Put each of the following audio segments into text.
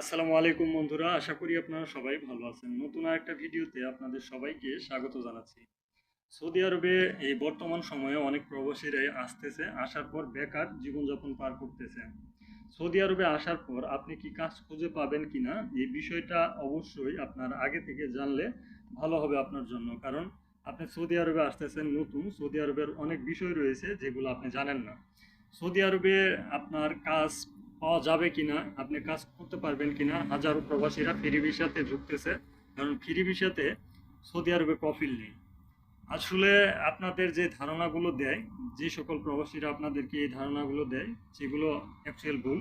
আসসালামু আলাইকুম বন্ধুরা, আশা করি আপনারা সবাই ভালো আছেন। নতুন একটা ভিডিওতে আপনাদের সবাইকে স্বাগত জানাচ্ছি। সৌদি আরবে এই বর্তমান সময়ে অনেক প্রবাসীরাই আসতেছে, আসার পর বেকার জীবনযাপন পার করতেছে। সৌদি আরবে আসার পর আপনি কি কাজ খুঁজে পাবেন কিনা এই বিষয়টা অবশ্যই আপনার আগে থেকে জানলে ভালো হবে আপনার জন্য। কারণ আপনি সৌদি আরবে আসতেছেন নতুন, সৌদি আরবের অনেক বিষয় রয়েছে যেগুলো আপনি জানেন না। সৌদি আরবে আপনার কাজ পাওয়া যাবে কিনা, আপনি কাজ করতে পারবেন কিনা, হাজারো প্রবাসীরা ফ্রি ভিসাতে ঢুকতেছে। কারণ ফ্রি ভিসাতে সৌদি আরবে কফিল নেই। আসলে আপনাদের যে ধারণাগুলো দেয়, যে সকল প্রবাসীরা আপনাদেরকে এই ধারণাগুলো দেয়, সেগুলো অ্যাকচুয়াল ভুল।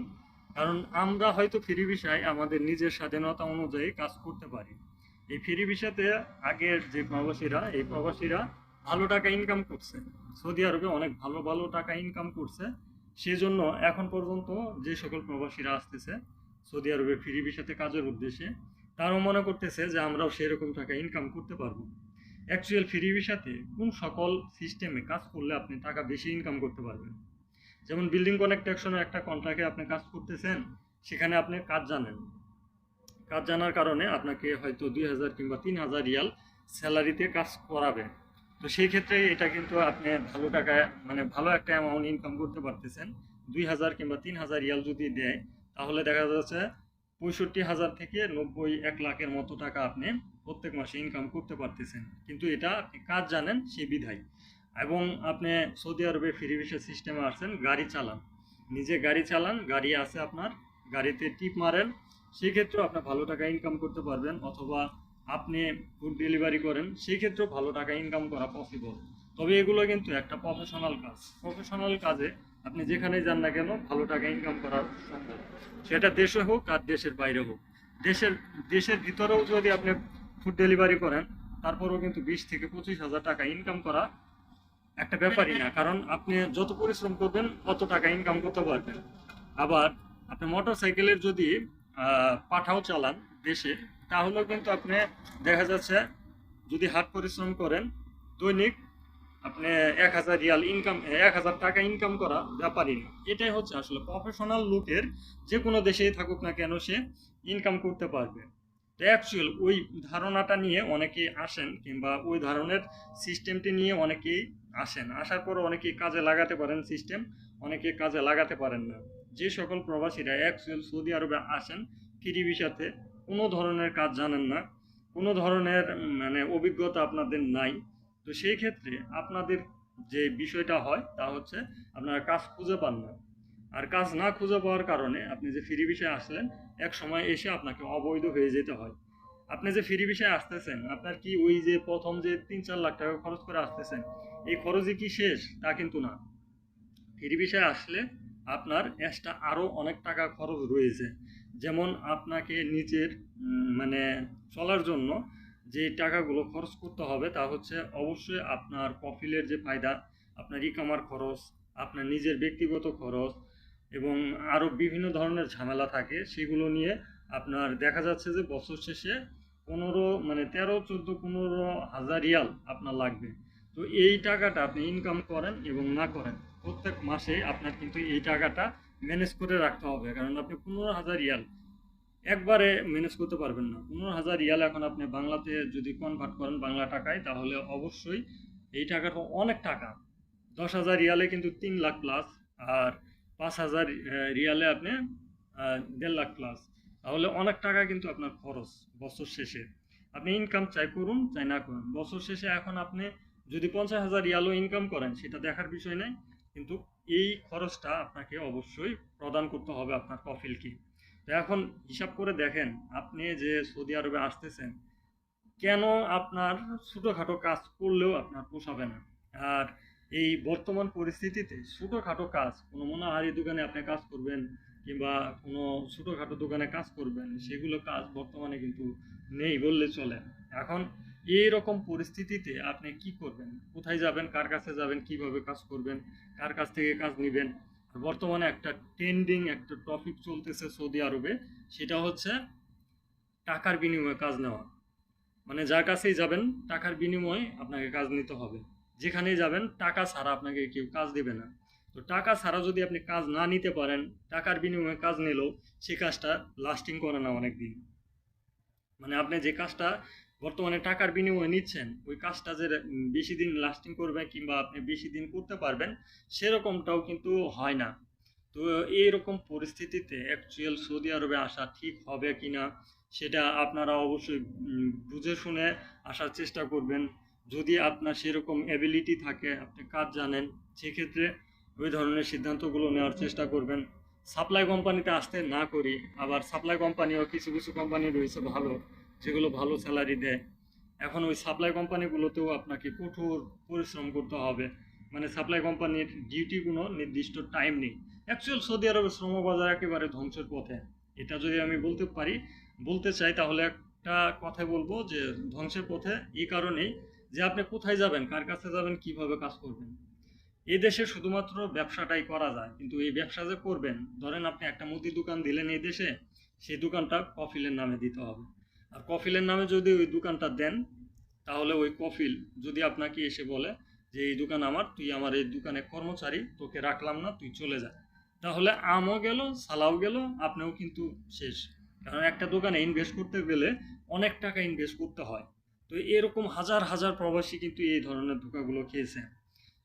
কারণ আমরা হয়তো ফ্রি ভিসায় আমাদের নিজের স্বাধীনতা অনুযায়ী কাজ করতে পারি। এই ফ্রি ভিসাতে আগের যে প্রবাসীরা, এই প্রবাসীরা ভালো টাকা ইনকাম করছে। সৌদি আরবে অনেক ভালো ভালো টাকা ইনকাম করছে। সেজন্য এখন পর্যন্ত যে সকল প্রবাসীরা আসতেছে সৌদি আরবে ফ্রি ভিসাতে কাজের উদ্দেশ্যে, তারাও মনে করতেছে যে আমরাও সেরকম টাকা ইনকাম করতে পারব। অ্যাকচুয়াল ফ্রি ভিসাতে কোন সকল সিস্টেমে কাজ করলে আপনি টাকা বেশি ইনকাম করতে পারবেন? যেমন বিল্ডিং কনেকট্রাকশনের একটা কন্ট্রাক্টে আপনি কাজ করতেছেন, সেখানে আপনি কাজ জানেন। কাজ জানার কারণে আপনাকে হয়তো দুই হাজার কিংবা তিন হাজার রিয়াল স্যালারিতে কাজ করাবে। তো সেই ক্ষেত্রে এটা কিন্তু আপনি ভালো টাকায় মানে ভালো একটা অ্যামাউন্ট ইনকাম করতে পারতেছেন। দুই হাজার কিংবা তিন হাজার রিয়াল যদি দেয়, তাহলে দেখা যাচ্ছে পঁয়ষট্টি হাজার থেকে নব্বই, এক লাখের মতো টাকা আপনি প্রত্যেক মাসে ইনকাম করতে পারতেছেন। কিন্তু এটা আপনি কাজ জানেন? সে বিধায়। এবং আপনি সৌদি আরবে ফ্রি ভিসা সিস্টেমে আসছেন গাড়ি চালান। নিজে গাড়ি চালান, গাড়ি আছে আপনার, গাড়িতে টিপ মারেন। সেই ক্ষেত্রেও আপনি ভালো টাকা ইনকাম করতে পারবেন, অথবা আপনি ফুড ডেলিভারি করেন, সেই ক্ষেত্রেও ভালো টাকা ইনকাম করা পসিবল তবে এগুলো কিন্তু একটা প্রফেশনাল কাজ। প্রফেশনাল কাজে আপনি যেখানেই যান না কেন, ভালো টাকা ইনকাম করা সম্ভব। সেটা দেশে হোক আর দেশের বাইরে হোক। দেশের দেশের ভিতরেও যদি আপনি ফুড ডেলিভারি করেন, তারপরেও কিন্তু বিশ থেকে পঁচিশ হাজার টাকা ইনকাম করা একটা ব্যাপারই না। কারণ আপনি যত পরিশ্রম করবেন, তত টাকা ইনকাম করতে পারবেন। আবার আপনি মোটর সাইকেলের যদি পাঠাও চালান দেশে তাহলেও কিন্তু আপনি দেখা যাচ্ছে যদি হাট পরিশ্রম করেন, দৈনিক আপনি এক হাজার রিয়াল ইনকাম এক হাজার টাকা ইনকাম করা ব্যাপারই না। এটাই হচ্ছে আসলে প্রফেশনাল লোকের যে কোনো দেশেই থাকুক না কেন সে ইনকাম করতে পারবে। তো অ্যাকচুয়াল ওই ধারণাটা নিয়ে অনেকেই আসেন কিংবা ওই ধরনের সিস্টেমটি নিয়ে অনেকেই আসেন। আসার পর অনেকেই কাজে লাগাতে পারেন সিস্টেম অনেকে কাজে লাগাতে পারেন না। যে সকল প্রবাসীরা অ্যাকচুয়াল সৌদি আরবে আসেন ফ্রি ভিসাতে কোনো ধরনের কাজ জানেন না, কোনো ধরনের মানে অভিজ্ঞতা আপনাদের নাই। তো সেই ক্ষেত্রে আপনাদের যে বিষয়টা হয় তা হচ্ছে আপনারা কাজ খুঁজে পান না। আর কাজ না খুঁজে পাওয়ার কারণে আপনি যে ফ্রি বিষয়ে আসলেন, এক সময় এসে আপনাকে অবৈধ হয়ে যেতে হয়। আপনি যে ফ্রি বিষয়ে আসতেছেন, আপনার কি ওই যে প্রথম যে তিন চার লাখ টাকা খরচ করে আসতেছেন, এই খরচই কি শেষ? তা কিন্তু না। ফ্রি বিষয়ে আসলে আপনার এক্সট্রা আরও অনেক টাকা খরচ রয়েছে। যেমন আপনাকে নিজের মানে চলার জন্য যে টাকাগুলো খরচ করতে হবে তা হচ্ছে অবশ্যই আপনার কফিলের যে ফায়দা, আপনার ইকামার খরচ, আপনার নিজের ব্যক্তিগত খরচ এবং আরও বিভিন্ন ধরনের ঝামেলা থাকে, সেগুলো নিয়ে আপনার দেখা যাচ্ছে যে বছর শেষে পনেরো মানে তেরো, চোদ্দ, পনেরো হাজার রিয়াল আপনার লাগবে। তো এই টাকাটা আপনি ইনকাম করেন এবং না করেন, প্রত্যেক মাসে আপনার কিন্তু এই টাকাটা ম্যানেজ করে রাখতে হবে, কারণ আপনি পনেরো হাজার রিয়াল, একবারে ম্যানেজ করতে পারবেন না। পনেরো হাজার রিয়াল এখন আপনি বাংলাতে যদি কনভার্ট করেন বাংলা টাকায়, তাহলে অবশ্যই এই টাকাটা অনেক টাকা। দশ হাজার রিয়ালে কিন্তু তিন লাখ প্লাস আর পাঁচ হাজার রিয়ালে আপনি দেড় লাখ প্লাস তাহলে অনেক টাকা কিন্তু আপনার খরচ বছর শেষে। আপনি ইনকাম চাই করুন, চাই না করুন। বছর শেষে এখন আপনি যদি পঞ্চাশ হাজার রিয়ালও ইনকাম করেন, সেটা দেখার বিষয় নাই, কিন্তু এই খরচটা আপনাকে অবশ্যই প্রদান করতে হবে আপনার কফিলকে তো এখন হিসাব করে দেখেন, আপনি যে সৌদি আরবে আসতেছেন, কেন আপনার ছোটোখাটো কাজ করলেও আপনার পোষাবে না? আর এই বর্তমান পরিস্থিতিতে ছোটোখাটো কাজ, কোনো মনোহারি দোকানে আপনি কাজ করবেন কিংবা কোনো ছোটোখাটো দোকানে কাজ করবেন, সেগুলো কাজ বর্তমানে কিন্তু নেই বললে চলে এখন এই রকম পরিস্থিতিতে আপনি কি করবেন? কোথায় যাবেন? কার কাছে যাবেন? কীভাবে কাজ করবেন? কার কাছ থেকে কাজ নেবেন? বর্তমানে একটা ট্রেন্ডিং একটা টপিক চলতেছে সৌদি আরবে, সেটা হচ্ছে টাকার বিনিময়ে কাজ নেওয়া। মানে যার কাছেই যাবেন, টাকার বিনিময়ে আপনাকে কাজ নিতে হবে। যেখানেই যাবেন, টাকা ছাড়া আপনাকে কেউ কাজ দেবে না। তো টাকা ছাড়া যদি আপনি কাজ না নিতে পারেন, টাকার বিনিময়ে কাজ নিলেও সেই কাজটা লাস্টিং করে না অনেক দিন মানে আপনি যে কাজটা বর্তমানে টাকার বিনিময়ে নিচ্ছেন, ওই কাজটা যে বেশি দিন লাস্টিং করবে কিংবা আপনি বেশি দিন করতে পারবেন, সেরকমটাও কিন্তু হয় না। তো এইরকম পরিস্থিতিতে অ্যাকচুয়াল সৌদি আরবে আসা ঠিক হবে কিনা, সেটা আপনারা অবশ্যই বুঝে শুনে আসার চেষ্টা করবেন। যদি আপনার সেরকম অ্যাবিলিটি থাকে, আপনি কাজ জানেন, সেক্ষেত্রে ওই ধরনের সিদ্ধান্তগুলো নেওয়ার চেষ্টা করবেন। সাপ্লাই কোম্পানিতে আসতে না করি, আবার সাপ্লাই কোম্পানিও কিছু কিছু কোম্পানি রয়েছে ভালো। যেগুলো ভালো স্যালারি দেয়। এখন ওই সাপ্লাই কোম্পানিগুলোতেও আপনাকে কঠোর পরিশ্রম করতে হবে। মানে সাপ্লাই কোম্পানির ডিউটি কোনো নির্দিষ্ট টাইম নেই। অ্যাকচুয়াল সৌদি আরবের শ্রমবাজার একেবারে ধ্বংসের পথে। এটা যদি আমি বলতে পারি, বলতে চাই তাহলে একটা কথা বলব যে ধ্বংসের পথে এই কারণেই যে আপনি কোথায় যাবেন, কার কাছে যাবেন, কীভাবে কাজ করবেন। এই দেশে শুধুমাত্র ব্যবসাটাই করা যায়, কিন্তু এই ব্যবসা যে করবেন, ধরেন আপনি একটা মুদি দোকান দিলেন এই দেশে, সেই দোকানটা কফিলের নামে দিতে হবে। আর কফিলের নামে যদি ওই দোকানটা দেন, তাহলে ওই কফিল যদি আপনাকে এসে বলে যে, এই দোকান আমার, তুই আমার এই দোকানে কর্মচারী, তোকে রাখলাম না, তুই চলে যা। তাহলে আমও গেল, সালাও গেল, আপনিও কিন্তু শেষ। কারণ একটা দোকানে ইনভেস্ট করতে গেলে অনেক টাকা ইনভেস্ট করতে হয়। তো এরকম হাজার হাজার প্রবাসী কিন্তু এই ধরনের ধোকাগুলো খেয়েছে।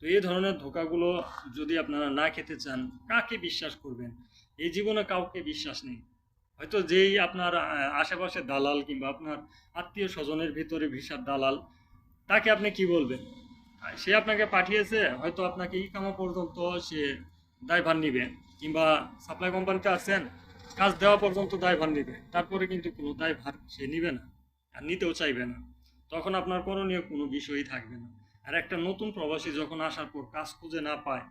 তো এই ধরনের ধোকাগুলো যদি আপনারা না খেতে চান, কাকে বিশ্বাস করবেন? এই জীবনে কাউকে বিশ্বাস নেই। হয়তো যেই আপনার আশেপাশে দালাল কিংবা আপনার আত্মীয় স্বজনের ভিতরে ভিসার দালাল, তাকে আপনি কি বলবেন? সে আপনাকে পাঠিয়েছে, হয়তো আপনাকে ই কামা পর্যন্ত সে দায়ভার নিবে, কিংবা সাপ্লাই কোম্পানিতে আছেন, কাজ দেওয়া পর্যন্ত দায়ভার নিবে, তারপরে কিন্তু কোনো দায়ভার সে নিবে না, আর নিতেও চাইবে না। তখন আপনার করণীয় কোনো বিষয়ই থাকবে না। আর একটা নতুন প্রবাসী যখন আসার পর কাজ খুঁজে না পায়,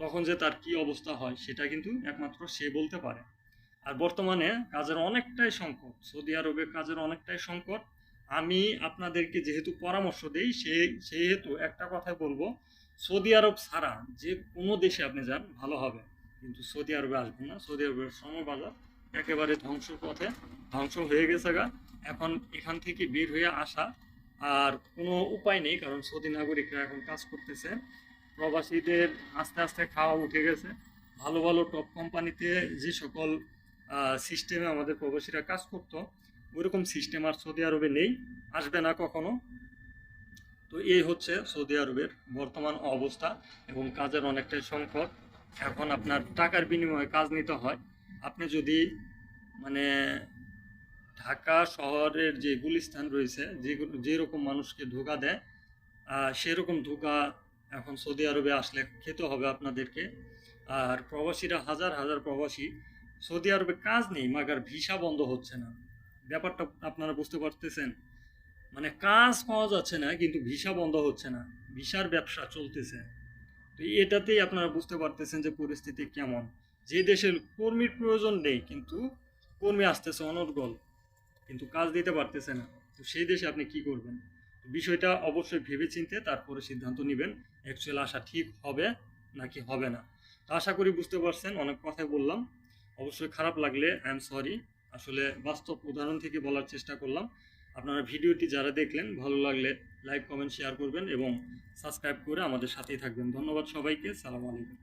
তখন যে তার কি অবস্থা হয়, সেটা কিন্তু একমাত্র সে বলতে পারে। আর বর্তমানে কাজের অনেকটাই সংকট, সৌদি আরবে কাজের অনেকটাই সংকট। আমি আপনাদেরকে যেহেতু পরামর্শ দেই সেই সেহেতু একটা কথাই বলব, সৌদি আরব ছাড়া যে কোনো দেশে আপনি যান, ভালো হবে। কিন্তু সৌদি আরবে আসবেন না। সৌদি আরবের শ্রমবাজার একেবারে ধ্বংস পথে ধ্বংস হয়ে গেছে গা। এখন এখান থেকে বের হয়ে আসা আর কোনো উপায় নেই, কারণ সৌদি নাগরিকরা এখন কাজ করতেছে। প্রবাসীদের আস্তে আস্তে খাওয়া উঠে গেছে। ভালো ভালো টপ কোম্পানিতে যে সকল সিস্টেমে আমাদের প্রবাসীরা কাজ করতো। ওইরকম সিস্টেম আর সৌদি আরবে নেই, আসবে না কখনো। তো এই হচ্ছে সৌদি আরবের বর্তমান অবস্থা এবং কাজের অনেকটাই সংকট। এখন আপনার টাকার বিনিময়ে কাজ নিতে হয়। আপনি যদি মানে ঢাকা শহরের যে গুলিস্থান রয়েছে, যে যেরকম মানুষকে ধোকা দেয় সেরকম ধোকা এখন সৌদি আরবে আসলে খেতে হবে আপনাদেরকে। আর প্রবাসীরা হাজার হাজার প্রবাসী সৌদি আরবে কাজ নেই, মাগার ভিসা বন্ধ হচ্ছে না। ব্যাপারটা আপনারা বুঝতে পারতেছেন? মানে কাজ পাওয়া যাচ্ছে না, কিন্তু ভিসা বন্ধ হচ্ছে না। ভিসার ব্যবসা চলতেছে। তো এটাতেই আপনারা বুঝতে পারতেছেন যে পরিস্থিতি কেমন। যে দেশের কর্মীর প্রয়োজন নেই, কিন্তু কর্মী আসতেছে অনর্গল, কিন্তু কাজ দিতে পারতেছে না। তো সেই দেশে আপনি কি করবেন? বিষয়টা অবশ্যই ভেবেচিন্তে তারপরে সিদ্ধান্ত নেবেন অ্যাকচুয়াল আসা ঠিক হবে নাকি হবে না। তো আশা করি বুঝতে পারছেন, অনেক কথাই বললাম। অবশ্যই খারাপ লাগলে আই এম সরি আসলে বাস্তব উদাহরণ থেকে বলার চেষ্টা করলাম। আপনারা ভিডিওটি যারা দেখলেন, ভালো লাগলে লাইক কমেন্ট শেয়ার করবেন এবং সাবস্ক্রাইব করে আমাদের সাথেই থাকবেন। ধন্যবাদ সবাইকে। সালাম আলাইকুম।